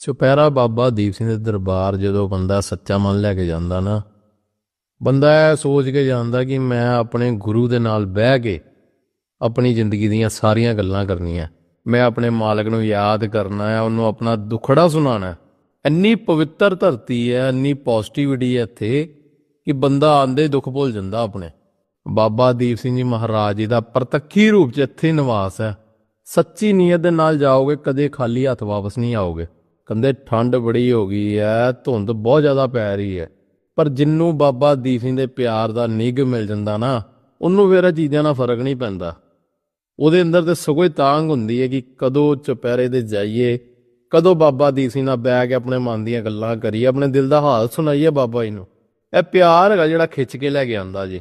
ਚੁਪਹਿਰਾ ਬਾਬਾ ਦੀਪ ਸਿੰਘ ਦੇ ਦਰਬਾਰ ਜਦੋਂ ਬੰਦਾ ਸੱਚਾ ਮਨ ਲੈ ਕੇ ਜਾਂਦਾ ਨਾ, ਬੰਦਾ ਇਹ ਸੋਚ ਕੇ ਜਾਂਦਾ ਕਿ ਮੈਂ ਆਪਣੇ ਗੁਰੂ ਦੇ ਨਾਲ ਬਹਿ ਕੇ ਆਪਣੀ ਜ਼ਿੰਦਗੀ ਦੀਆਂ ਸਾਰੀਆਂ ਗੱਲਾਂ ਕਰਨੀਆਂ, ਮੈਂ ਆਪਣੇ ਮਾਲਕ ਨੂੰ ਯਾਦ ਕਰਨਾ ਹੈ, ਉਹਨੂੰ ਆਪਣਾ ਦੁਖੜਾ ਸੁਣਾਉਣਾ ਇੰਨੀ ਪਵਿੱਤਰ ਧਰਤੀ ਹੈ, ਇੰਨੀ ਪੋਜ਼ਿਟਿਵਿਟੀ ਹੈ ਇੱਥੇ ਕਿ ਬੰਦਾ ਆਂਦੇ ਦੁੱਖ ਭੁੱਲ ਜਾਂਦਾ ਆਪਣੇ। ਬਾਬਾ ਦੀਪ ਸਿੰਘ ਜੀ ਮਹਾਰਾਜ ਜੀ ਦਾ ਪ੍ਰਤੱਖੀ ਰੂਪ 'ਚ ਇੱਥੇ ਨਿਵਾਸ ਹੈ। ਸੱਚੀ ਨੀਅਤ ਦੇ ਨਾਲ ਜਾਓਗੇ, ਕਦੇ ਖਾਲੀ ਹੱਥ ਵਾਪਸ ਨਹੀਂ ਆਓਗੇ। ਕਹਿੰਦੇ ਠੰਡ ਬੜੀ ਹੋ ਗਈ ਹੈ ਧੁੰਦ ਬਹੁਤ ਜ਼ਿਆਦਾ ਪੈ ਰਹੀ ਹੈ ਪਰ ਜਿੰਨੂੰ ਬਾਬਾ ਦੀਪ ਸਿੰਘ ਦੇ ਪਿਆਰ ਦਾ ਨਿੱਘ ਮਿਲ ਜਾਂਦਾ ਨਾ, ਉਹਨੂੰ ਫਿਰ ਇਹ ਚੀਜ਼ਾਂ ਨਾਲ ਫ਼ਰਕ ਨਹੀਂ ਪੈਂਦਾ। ਉਹਦੇ ਅੰਦਰ ਤੇ ਸਗੋਂ ਹੀ ਤਾਂਗ ਹੁੰਦੀ ਹੈ ਕਿ ਕਦੋਂ ਚੁਪਹਿਰੇ ਦੇ ਜਾਈਏ, ਕਦੋਂ ਬਾਬਾ ਦੀਪ ਸਿੰਘ ਨਾਲ ਬਹਿ ਕੇ ਆਪਣੇ ਮਨ ਦੀਆਂ ਗੱਲਾਂ ਕਰੀਏ, ਆਪਣੇ ਦਿਲ ਦਾ ਹਾਲ ਸੁਣਾਈਏ ਬਾਬਾ ਜੀ ਨੂੰ। ਇਹ ਪਿਆਰ ਹੈਗਾ ਜਿਹੜਾ ਖਿੱਚ ਕੇ ਲੈ ਕੇ ਆਂਦਾ ਜੀ।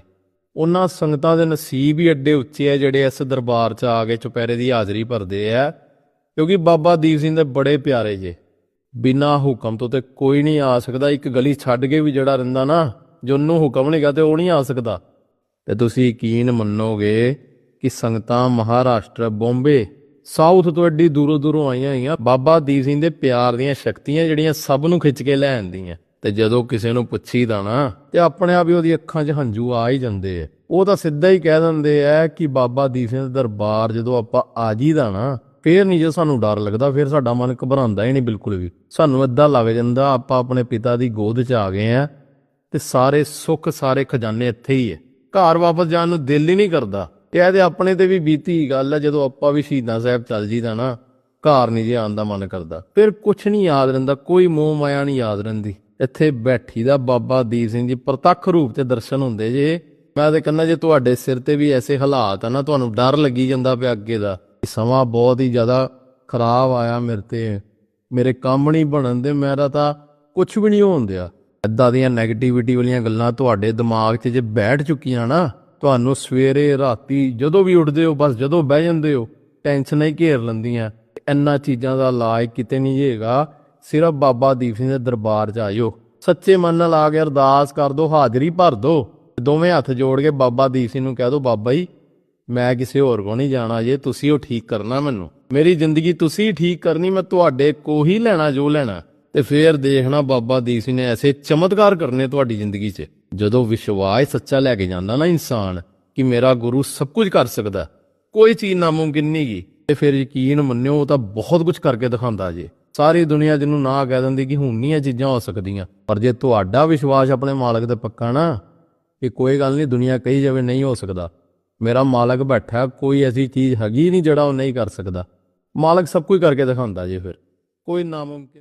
ਉਹਨਾਂ ਸੰਗਤਾਂ ਦੇ ਨਸੀਬ ਹੀ ਐਡੇ ਉੱਚੇ ਆ ਜਿਹੜੇ ਇਸ ਦਰਬਾਰ 'ਚ ਆ ਕੇ ਚੁਪਹਿਰੇ ਦੀ ਹਾਜ਼ਰੀ ਭਰਦੇ ਆ ਕਿਉਂਕਿ ਬਾਬਾ ਦੀਪ ਸਿੰਘ ਦੇ ਬੜੇ ਪਿਆਰੇ ਜੇ। ਬਿਨਾ ਹੁਕਮ ਤੋਂ ਤੇ ਕੋਈ ਨਹੀਂ ਆ ਸਕਦਾ। ਇੱਕ ਗਲੀ ਛੱਡ ਕੇ ਵੀ ਜਿਹੜਾ ਰਹਿੰਦਾ ਨਾ, ਜੇ ਹੁਕਮ ਨਹੀਂਗਾ ਤੇ ਉਹ ਨਹੀਂ ਆ ਸਕਦਾ। ਤੇ ਤੁਸੀਂ ਯਕੀਨ ਮੰਨੋਗੇ ਕਿ ਸੰਗਤਾਂ ਮਹਾਰਾਸ਼ਟਰ, ਬੰਬੇ, ਸਾਊਥ ਤੋਂ ਐਡੀ ਦੂਰੋਂ ਦੂਰੋਂ ਆਈਆਂ ਹੋਈਆਂ, ਬਾਬਾ ਦੀਪ ਸਿੰਘ ਦੇ ਪਿਆਰ ਦੀਆਂ ਸ਼ਕਤੀਆਂ ਜਿਹੜੀਆਂ ਸਭ ਨੂੰ ਖਿੱਚ ਕੇ ਲੈ ਆਂਦੀਆਂ ਤੇ ਜਦੋਂ ਕਿਸੇ ਨੂੰ ਪੁੱਛੀਦਾ ਨਾ, ਤੇ ਆਪਣੇ ਆਪ ਹੀ ਉਹਦੀ ਅੱਖਾਂ 'ਚ ਹੰਝੂ ਆ ਹੀ ਜਾਂਦੇ ਆ। ਉਹ ਤਾਂ ਸਿੱਧਾ ਹੀ ਕਹਿ ਦਿੰਦੇ ਆ ਕਿ ਬਾਬਾ ਦੀਪ ਸਿੰਘ ਦੇ ਦਰਬਾਰ ਜਦੋਂ ਆਪਾਂ ਆ ਜੀਦਾ ਨਾ ਫੇਰ ਨਹੀਂ ਜੇ ਸਾਨੂੰ ਡਰ ਲੱਗਦਾ, ਫੇਰ ਸਾਡਾ ਮਨ ਘਬਰਾਉਂਦਾ ਹੀ ਨਹੀਂ ਬਿਲਕੁਲ ਵੀ। ਸਾਨੂੰ ਏਦਾਂ ਲੱਗ ਜਾਂਦਾ, ਆਪਾਂ ਆਪਣੇ ਪਿਤਾ ਦੀ ਗੋਦ 'ਚ ਆ ਗਏ ਆ ਤੇ ਸਾਰੇ ਸੁੱਖ, ਸਾਰੇ ਖਜ਼ਾਨੇ ਇੱਥੇ ਹੀ ਹੈ। ਘਰ ਵਾਪਸ ਜਾਣ ਨੂੰ ਦਿਲ ਹੀ ਨਹੀਂ ਕਰਦਾ। ਤੇ ਇਹਦੇ ਆਪਣੇ ਤੇ ਵੀ ਬੀਤੀ ਗੱਲ ਹੈ ਜਦੋਂ ਆਪਾਂ ਵੀ ਸ਼ਹੀਦਾਂ ਸਾਹਿਬ ਚੱਲ ਜੀਦਾ ਨਾ, ਘਰ ਨਹੀਂ ਜੇ ਆਉਣ ਦਾ ਮਨ ਕਰਦਾ। ਫਿਰ ਕੁਛ ਨਹੀਂ ਯਾਦ ਰਹਿੰਦਾ, ਕੋਈ ਮੋਹ ਮਾਇਆ ਨਹੀਂ ਯਾਦ ਰਹਿੰਦੀ। ਇੱਥੇ ਬੈਠੀ ਦਾ ਬਾਬਾ ਦੀਪ ਸਿੰਘ ਜੀ ਪ੍ਰਤੱਖ ਰੂਪ ਤੇ ਦਰਸ਼ਨ ਹੁੰਦੇ ਜੇ। ਮੈਂ ਤੇ ਕਹਿੰਦਾ, ਜੇ ਤੁਹਾਡੇ ਸਿਰ ਤੇ ਵੀ ਐਸੇ ਹਾਲਾਤ ਆ ਨਾ, ਤੁਹਾਨੂੰ ਡਰ ਲੱਗੀ ਜਾਂਦਾ ਪਿਆ ਅੱਗੇ ਦਾ। ਸਮਾਂ ਬਹੁਤ ਹੀ ਜ਼ਿਆਦਾ ਖਰਾਬ ਆਇਆ ਮੇਰੇ ਤੇ। ਮੇਰੇ ਕੰਮ ਨਹੀਂ ਬਣਨ ਦੇ, ਮੇਰਾ ਤਾਂ ਕੁਝ ਵੀ ਨਹੀਂ ਹੋਣ ਦਿਆ। ਏਦਾਂ ਦੀਆਂ 네ਗੇਟਿਵਿਟੀ ਵਾਲੀਆਂ ਗੱਲਾਂ ਤੁਹਾਡੇ ਦਿਮਾਗ 'ਚ ਜੇ ਬੈਠ ਚੁੱਕੀਆਂ ਨਾ, ਤੁਹਾਨੂੰ ਸਵੇਰੇ, ਰਾਤੀ ਜਦੋਂ ਵੀ ਉੱਠਦੇ ਹੋ, ਬਸ ਜਦੋਂ ਬਹਿ ਜਾਂਦੇ ਹੋ, ਟੈਨਸ਼ਨਾਂ ਹੀ ਘੇਰ ਲੈਂਦੀਆਂ। ਇੰਨਾ ਚੀਜ਼ਾਂ ਦਾ ਇਲਾਜ ਕਿਤੇ ਨਹੀਂ ਹੈਗਾ, ਸਿਰਫ ਬਾਬਾ ਦੀਪ ਸਿੰਘ ਦੇ ਦਰਬਾਰ 'ਚ ਆਇਓ। ਸੱਚੇ ਮਨ ਨਾਲ ਆ ਕੇ ਅਰਦਾਸ ਕਰ ਦਿਓ ਹਾਜ਼ਰੀ ਭਰ ਦੋ। ਦੋਵੇਂ ਹੱਥ ਜੋੜ ਕੇ ਬਾਬਾ ਦੀਪ ਸਿੰਘ ਨੂੰ ਕਹਿ ਦੋ, ਬਾਬਾ ਜੀ ਮੈਂ ਕਿਸੇ ਹੋਰ ਕੋ ਨਹੀਂ ਜਾਣਾ, ਜੇ ਤੁਸੀਂ ਉਹ ਠੀਕ ਕਰਨਾ ਮੈਨੂੰ। ਮੇਰੀ ਜ਼ਿੰਦਗੀ ਤੁਸੀਂ ਠੀਕ ਕਰਨੀ, ਮੈਂ ਤੁਹਾਡੇ ਕੋ ਹੀ ਲੈਣਾ, ਜੋ ਲੈਣਾ ਤੇ ਫੇਰ ਦੇਖਣਾ ਬਾਬਾ ਦੀਪ ਸਿੰਘ ਨੇ ਐਸੇ ਚਮਤਕਾਰ ਕਰਨੇ ਤੁਹਾਡੀ ਜ਼ਿੰਦਗੀ 'ਚ। ਜਦੋਂ ਵਿਸ਼ਵਾਸ ਸੱਚਾ ਲੈ ਕੇ ਜਾਂਦਾ ਨਾ ਇਨਸਾਨ ਕਿ ਮੇਰਾ ਗੁਰੂ ਸਭ ਕੁਝ ਕਰ ਸਕਦਾ ਕੋਈ ਚੀਜ਼ ਨਾਮੁਮਕਿਨ ਨਹੀਂ ਗੀ। ਤੇ ਫਿਰ ਯਕੀਨ ਮੰਨਿਓ, ਉਹ ਤਾਂ ਬਹੁਤ ਕੁਝ ਕਰਕੇ ਦਿਖਾਉਂਦਾ ਜੇ। ਸਾਰੀ ਦੁਨੀਆ ਜਿਹਨੂੰ ਨਾ ਕਹਿ ਦਿੰਦੀ ਕਿ ਹੁਣ ਨਹੀਂ ਇਹ ਚੀਜ਼ਾਂ ਹੋ ਸਕਦੀਆਂ। ਪਰ ਜੇ ਤੁਹਾਡਾ ਵਿਸ਼ਵਾਸ ਆਪਣੇ ਮਾਲਕ ਤੇ ਪੱਕਾ ਨਾ ਕਿ ਕੋਈ ਗੱਲ ਨਹੀਂ, ਦੁਨੀਆ ਕਹੀ ਜਾਵੇ ਨਹੀਂ ਹੋ ਸਕਦਾ। ਮੇਰਾ ਮਾਲਕ ਬੈਠਾ ਕੋਈ ਐਸੀ ਚੀਜ਼ ਹੈਗੀ ਨਹੀਂ ਜਿਹੜਾ ਉਹ ਨਹੀਂ ਕਰ ਸਕਦਾ। ਮਾਲਕ ਸਭ ਕੁਝ ਕਰਕੇ ਦਿਖਾਉਂਦਾ ਜੇ ਫਿਰ। ਕੋਈ ਨਾਮੁਮਕਿਨ